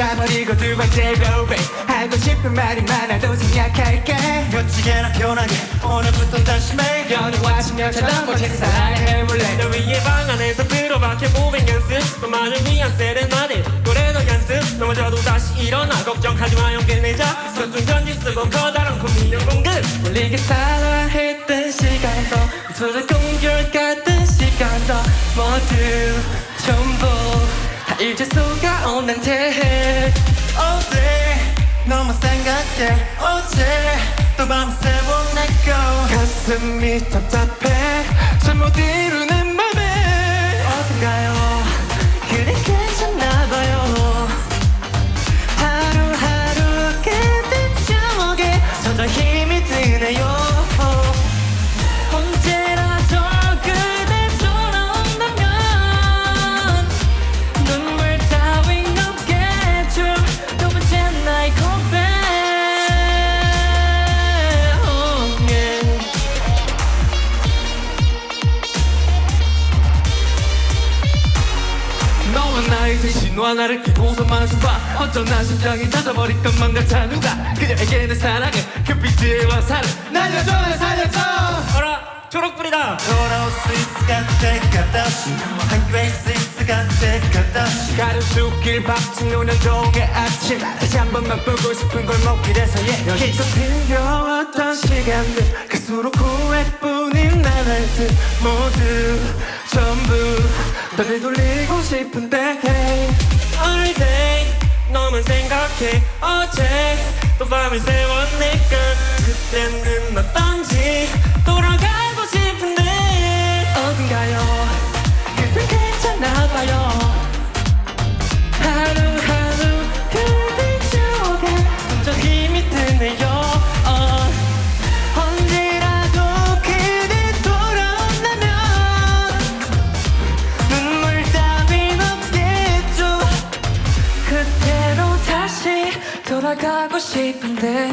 쏟아버리고 두 번째 고백 하고 싶은 말이 많아도 생략할게. 멋지게나 편하게 오늘부터 다시 매일 연애와 신녀처럼 멋진 사랑을 해볼래. 널 위해 방 안에서 들어박혀 보행 연습 너만을 위한 세레나데 노래도 연습 넘어져도 다시 일어나. 걱정하지 마 용기 내자. 서툰 편지 쓰고 커다란 고민형 공급 몰리게 사랑했던 시간도 서로 공결 같은 시간도 모두 전부 다 이제 속아오는 테 어제 너만 생각해. 어제 또 밤새워 내꺼 가슴이 답답해 나의 대신 너와 나를 끼고서만 줘봐 어쩌나 심장이 젖어버릴 것만 같아 누가? 그녀에게는 사랑을 그 빛의 화살을 날려줘 살려줘. 어라 초록불이다. 돌아올 수 있을까 때가 다시. 한교에 수 있을까 때가 다시. 가로수길 박진 오는 동의 아침. 다시 한 번만 보고 싶은 골목길에서 예. 계속 들려왔던 시간들. 갈수록 다 되돌리고 싶은데? All day. 너만 생각해. 어제. 또 밤을 새워 내가 그때는 어떤지. 돌아가 돌아가고 싶은데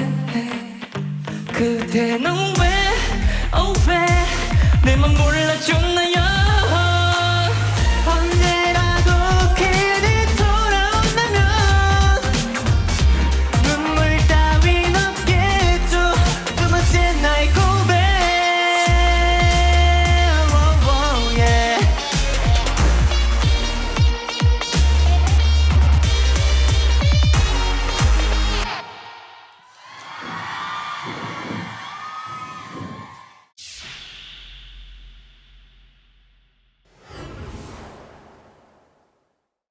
그대는 왜, oh 왜, 내맘 몰라줬나요